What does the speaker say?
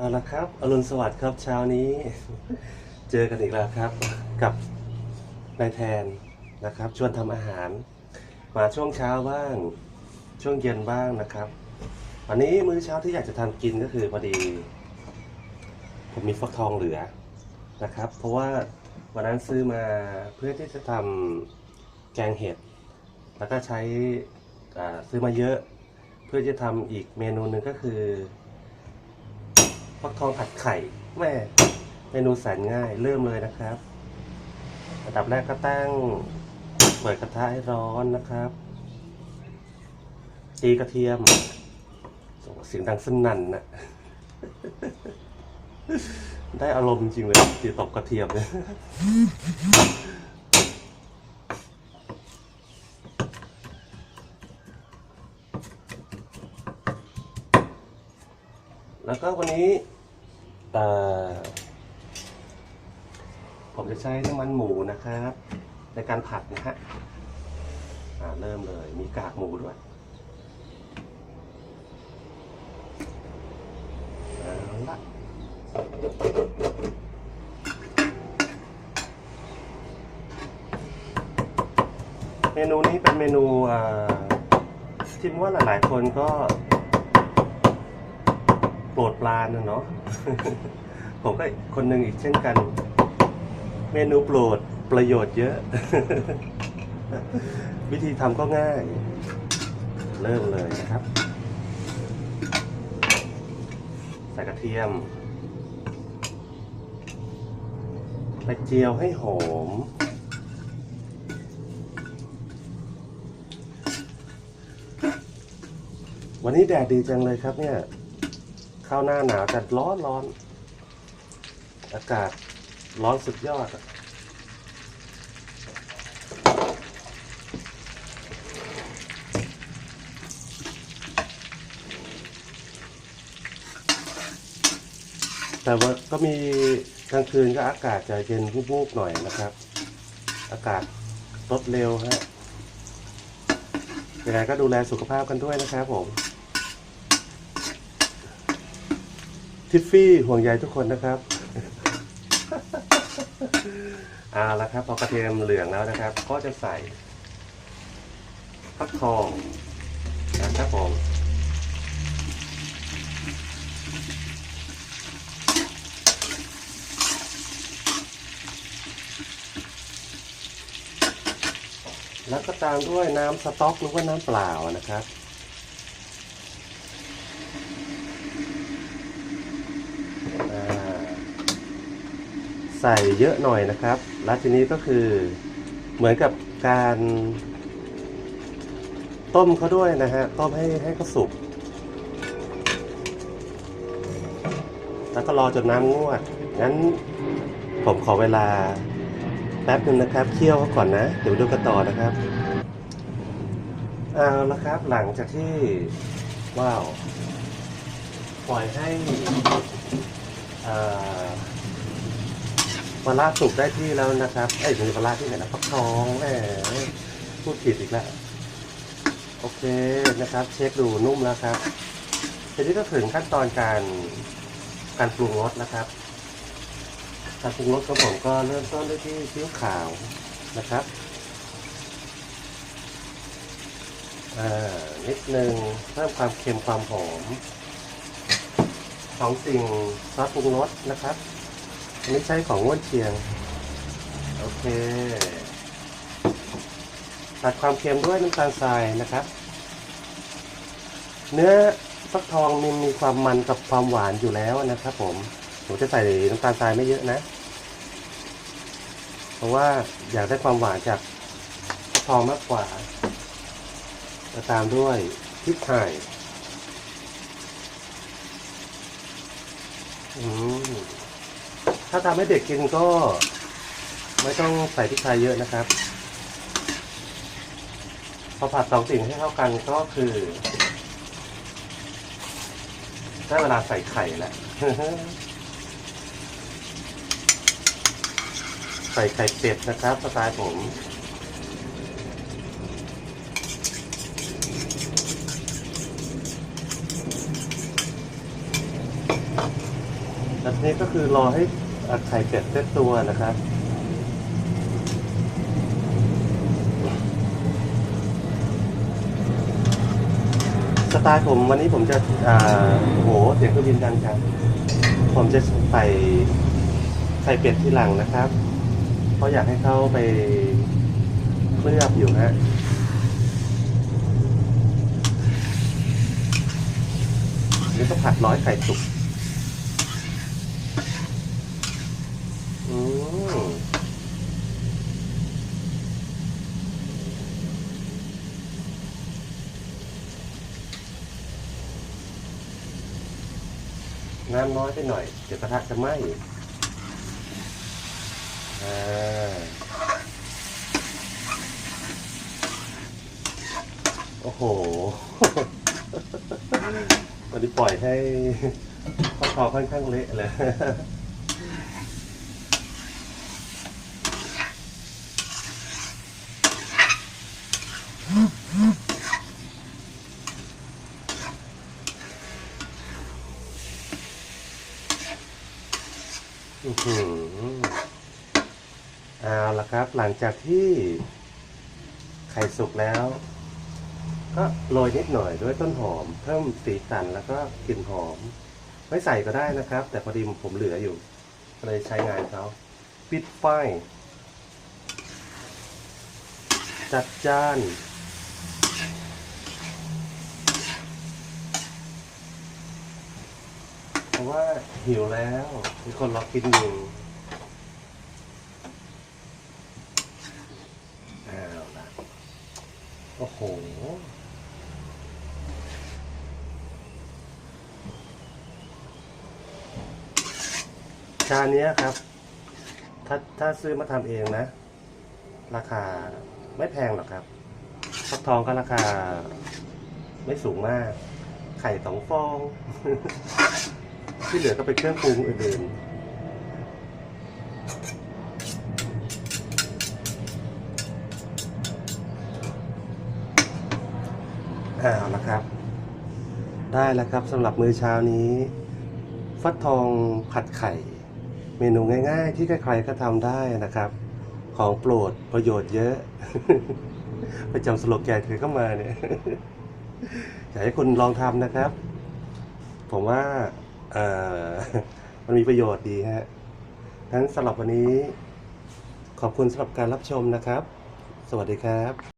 เอาละครับ อรุณสวัสดิ์ครับเช้านี้ เจอกันอีกแล้วครับ กับนายแทนนะครับ ชวนทำอาหาร มาช่วงเช้าบ้าง ช่วงเย็นบ้างนะครับ วันนี้มื้อเช้าที่อยากจะทำกินก็คือพอดี ผมมีฟักทองเหลือนะครับ เพราะว่าวันนั้นซื้อมาเพื่อที่จะทำแกงเห็ด แล้วก็ใช้อ่าซื้อมาเยอะ เพื่อจะทำอีกเมนูหนึ่งก็คือ ฟักทองผัดไข่แม่เมนูแสนง่ายเริ่มเลยนะครับอันดับแรกก็ตั้งเปิดกระทะให้ร้อนนะครับตีกระเทียมเสียงดังสนั่นนะได้อารมณ์จริงเลยตีตบกระเทียมเนี่ย แล้วก็วันนี้ผมจะใช้น้ำมันหมูนะครับ ในการผัดนะฮะเริ่มเลยมีกากหมูด้วยเอาละเมนูนี้เป็นเมนูเอ่อที่ว่าหลาย ๆ คนก็ รดปรานนะเนาะ ผมก็คนหนึ่งอีกเช่นกัน เมนูโปรดประโยชน์เยอะ วิธีทำก็ง่าย เริ่มเลยนะครับ ใส่กระเทียมไปเจียวให้หอมวันนี้แดดดีจังเลยครับเนี่ย เข้าหน้าหนาวแต่ร้อนร้อน อากาศร้อนสุดยอดอะแต่ว่าก็มีกลางคืนก็อากาศจะเย็นวูบๆหน่อยนะครับ อากาศลดเร็วฮะยังไงก็ดูแลสุขภาพกันด้วยนะครับผม ทิฟฟี่ห่วงใยทุกคนนะครับเอาละครับพอกระเทียมเหลืองแล้วนะครับ ก็จะใส่ฟักทองนะครับผมแล้วก็ตามด้วยน้ำสต๊อกหรือว่าน้ำเปล่านะครับ ใส่เยอะหน่อยนะครับ แล้วทีนี้ก็คือเหมือนกับการ ต้มเขาด้วยนะฮะ ต้มให้ให้เขาสุก แล้วก็รอจนน้ำงวด งั้นผมขอเวลาแป๊บนึงนะครับ เคี่ยวเขาก่อนนะ เดี๋ยวดูกันต่อนะครับ เอาละครับ หลังจากที่ ว้าว ปล่อยให้อ่อ ปลาร้าสุกได้ที่แล้วนะครับเอ้ยมีปลาร้าที่ไหนนะฟักทองแหมพูดผิดอีกแล้วโอเคนะครับ เช็คดูนุ่มแล้วครับทีนี้ก็ถึงขั้นตอนการการปรุงรสนะครับการปรุงรสของผมก็เริ่มต้นด้วยที่ซีอิ๊วขาวนะครับนิดนึงเพิ่มความเค็มความหอมของสิ่งซอสปรุงรสนะครับ อันนี้ใช้ของง่วนเชียง โอเค ตัดความเค็มด้วยน้ำตาลทรายนะครับ เนื้อฟักทองมันมีความมันกับความหวานอยู่แล้วนะครับ ผมผมจะใส่น้ำตาลทรายไม่เยอะนะ เพราะว่าอยากได้ความหวานจากฟักทองมากกว่าแล้วตามด้วยพริกไทยอืม ถ้าทำให้เด็กกินก็ ไม่ต้องใส่พริกไทยเยอะนะครับ พอผัดสองสิ่งให้เข้ากันก็คือได้เวลาใส่ไข่แล้วใส่ไข่เป็ดนะครับสไตล์ผมแล้วทีนี้ก็คือรอให้ ไข่เป็ดเซตตัวนะครับสไตล์ผมวันนี้ผมจะอ่าโอ้โหเสียงเครื่องบินดังจังผมจะใส่ใส่เป็ดที่หลังนะครับ เพราะอยากให้เขาไปเคลือบอยู่ฮะนี่ก็ผัดร้อยไข่สุก อืม น้ำน้อยไปหน่อย เดี๋ยวกระทะจะไหม้อ่าโอ้โห วันนี้ปล่อยให้ข้อคอค่อนข้างเละเลย เอาละครับ หลังจากที่ไข่สุกแล้ว ก็โรยนิดหน่อยด้วยต้นหอม เพิ่มสีสันแล้วก็กลิ่นหอม ไม่ใส่ก็ได้นะครับ แต่พอดีผมเหลืออยู่เลยใช้งานเขาปิดไฟจัดจาน เพ ราะว่าหิวแล้วมีคนรอกินอยู่เอาละโอ้โหชาเนี้ยครับ ถ้าถ้าซื้อมาทำเองนะ ราคาไม่แพงหรอกครับฟักทองก็ราคา ไม่สูงมาก ไข่สองฟอง ที่เหลือก็เป็นเครื่องปรุงอื่นๆเอาละครับ ได้แล้วครับสำหรับมื้อเช้านี้ ฟักทองผัดไข่ เมนูง่าย ๆ ที่ใครๆก็ทำได้นะครับ ของโปรดประโยชน์เยอะไปจำสโลแกนคือเข้ามาเนี่ยอยากให้คุณลองทำนะครับ ผมว่า มันมีประโยชน์ดีฮะงั้นสำหรับวันนี้ ขอบคุณสำหรับการรับชมนะครับ สวัสดีครับ